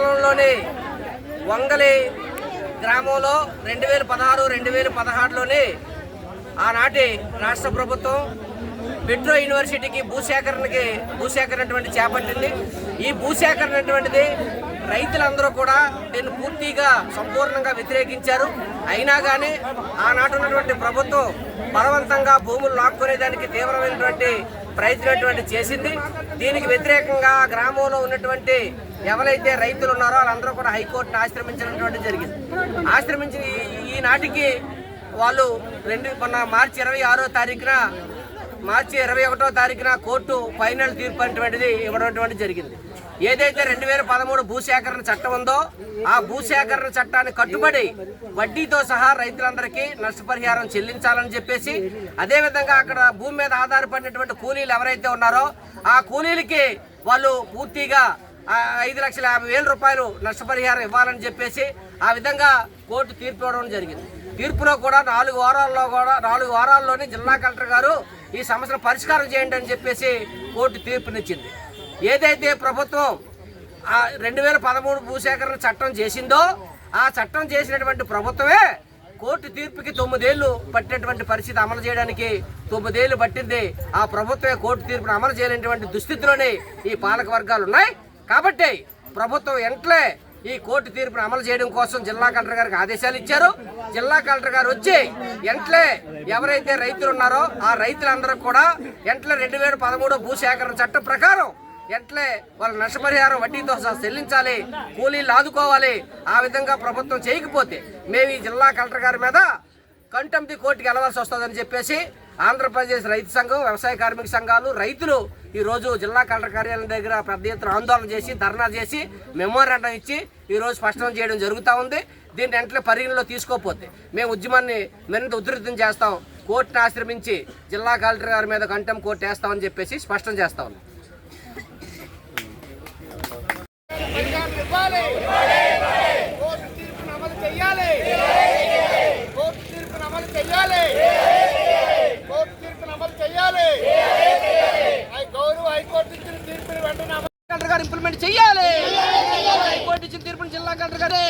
జిల్లాలోని వంగలి గ్రామంలో రెండు వేల పదహారు రెండు వేల పదహారులోని ఆనాటి రాష్ట్ర ప్రభుత్వం మెట్రో యూనివర్సిటీకి భూసేకరణకి భూసేకరణటువంటి చేపట్టింది. ఈ భూసేకరణ అటువంటిది రైతులందరూ కూడా దీన్ని పూర్తిగా సంపూర్ణంగా వ్యతిరేకించారు. అయినా కానీ ఆనాటి ఉన్నటువంటి ప్రభుత్వం బలవంతంగా భూములు లాక్కునేదానికి తీవ్రమైనటువంటి ప్రయత్నం చేసింది. దీనికి వ్యతిరేకంగా గ్రామంలో ఉన్నటువంటి ఎవరైతే రైతులు ఉన్నారో వాళ్ళందరూ కూడా హైకోర్టును ఆశ్రమించినటువంటి జరిగింది. ఆశ్రమించిన ఈ- ఈనాటికి వాళ్ళు రెండు మొన్న మార్చి ఇరవై ఆరో తారీఖున మార్చి ఇరవై ఒకటో తారీఖున కోర్టు ఫైనల్ తీర్పు అనేటువంటిది ఇవ్వడం జరిగింది. ఏదైతే రెండు వేల పదమూడు భూసేకరణ చట్టం ఉందో ఆ భూసేకరణ చట్టాన్ని కట్టుబడి వడ్డీతో సహా రైతులందరికీ నష్టపరిహారం చెల్లించాలని చెప్పేసి అదేవిధంగా అక్కడ భూమి మీద ఆధారపడినటువంటి కూలీలు ఎవరైతే ఉన్నారో ఆ కూలీలకి వాళ్ళు పూర్తిగా ఐదు లక్షల యాభై వేల రూపాయలు నష్టపరిహారం ఇవ్వాలని చెప్పేసి ఆ విధంగా కోర్టు తీర్పు ఇవ్వడం జరిగింది. తీర్పులో కూడా నాలుగు వారాల్లో కూడా నాలుగు వారాల్లోనే జిల్లా కలెక్టర్ గారు ఈ సమస్యను పరిష్కారం చేయండి అని చెప్పేసి కోర్టు తీర్పునిచ్చింది. ఏదైతే ప్రభుత్వం రెండు వేల పదమూడు భూసేకరణ చట్టం చేసిందో ఆ చట్టం చేసినటువంటి ప్రభుత్వమే కోర్టు తీర్పుకి తొమ్మిదేళ్ళు పట్టినటువంటి పరిస్థితి అమలు చేయడానికి తొమ్మిదేళ్ళు పట్టింది. ఆ ప్రభుత్వమే కోర్టు తీర్పును అమలు చేయలేనటువంటి దుస్థితిలోనే ఈ పాలక వర్గాలు ఉన్నాయి. కాబట్టి ప్రభుత్వం వెంటనే ఈ కోర్టు తీర్పును అమలు చేయడం కోసం జిల్లా కలెక్టర్ గారికి ఆదేశాలు ఇచ్చారు. జిల్లా కలెక్టర్ గారు వచ్చి ఎంట్లే ఎవరైతే రైతులు ఉన్నారో ఆ రైతులందరూ కూడా ఎంట్లే రెండు వేల పదమూడు భూసేకరణ చట్టం ప్రకారం ఎట్లే వాళ్ళ నష్టపరిహారం వడ్డీతో సహా చెల్లించాలి కూలీలు ఆదుకోవాలి ఆ విధంగా ప్రభుత్వం చేయకపోతే మేము ఈ జిల్లా కలెక్టర్ గారి మీద కంటంపి కోర్టుకి వెళ్ళవలసి వస్తుందని చెప్పేసి ఆంధ్రప్రదేశ్ రైతు సంఘం వ్యవసాయ కార్మిక సంఘాలు రైతులు ఈరోజు జిల్లా కలెక్టర్ కార్యాలయం దగ్గర పెద్ద ఎత్తున ఆందోళన చేసి ధర్నా చేసి మెమోరాండం ఇచ్చి ఈరోజు స్పష్టం చేయడం జరుగుతూ ఉంది. దీన్ని వెంటనే పరిగణలో తీసుకోకపోతే మేము ఉద్యమాన్ని మరింత ఉధృతం చేస్తాం. కోర్టును ఆశ్రమించి జిల్లా కలెక్టర్ గారి మీద కంటెం కోర్టు వేస్తామని చెప్పేసి స్పష్టం చేస్తా ఉన్నాం. ఇవ్వాలి. కోర్టు తీర్పును అమలు చేయాలి కోర్టు తీర్పును అమలు చేయాలి కోర్టు తీర్పును అమలు చేయాలి గౌరవ హైకోర్టు ఇచ్చిన తీర్పుని వెంటనే అమలు కలెక్టర్ గారు ఇంప్లిమెంట్ చేయాలి హైకోర్టు ఇచ్చిన తీర్పుని జిల్లా కలెక్టర్ గారు.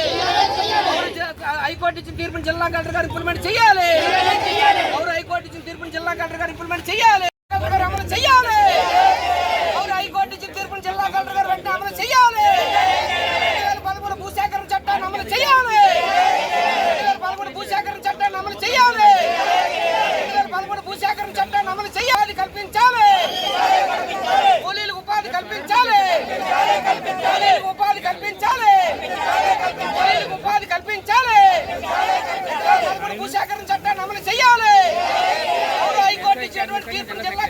హైకోర్టు ఇచ్చిన తీర్పుని జిల్లా కలెక్టర్ గారు ఇంప్లిమెంట్ చేయాలి గౌరవ హైకోర్టు ఇచ్చిన తీర్పుని జిల్లా కలెక్టర్ గారు ఇంప్లిమెంట్ చేయాలి కలెక్టర్ గారు అమలు చేయాలి ఎవరు హైకోర్టు ఇచ్చిన తీర్పుని జిల్లా కలెక్టర్ గారు వెంటనే అమలు చేయాలి రెండు వేల పదమూడు భూసేకరణ చట్టాన్ని అమలు చేయాలి రెండు వేల పదమూడు భూసేకరణ చట్టాన్ని అమలు చేయాలి రెండు వేల పదమూడు భూసేకరణ చట్టాన్ని అమలు చేయాలి కల్పించాలి కూలీలకు ఉపాధి కల్పించాలి కూలీలకు ఉపాధి కల్పించాలి కూలీలకు ఉపాధి కల్పించాలి పదమూడు భూసేకరణ చట్టాన్ని అమలు చేయాలి. హైకోర్టు ఇచ్చినటువంటి తీర్పును జిల్లా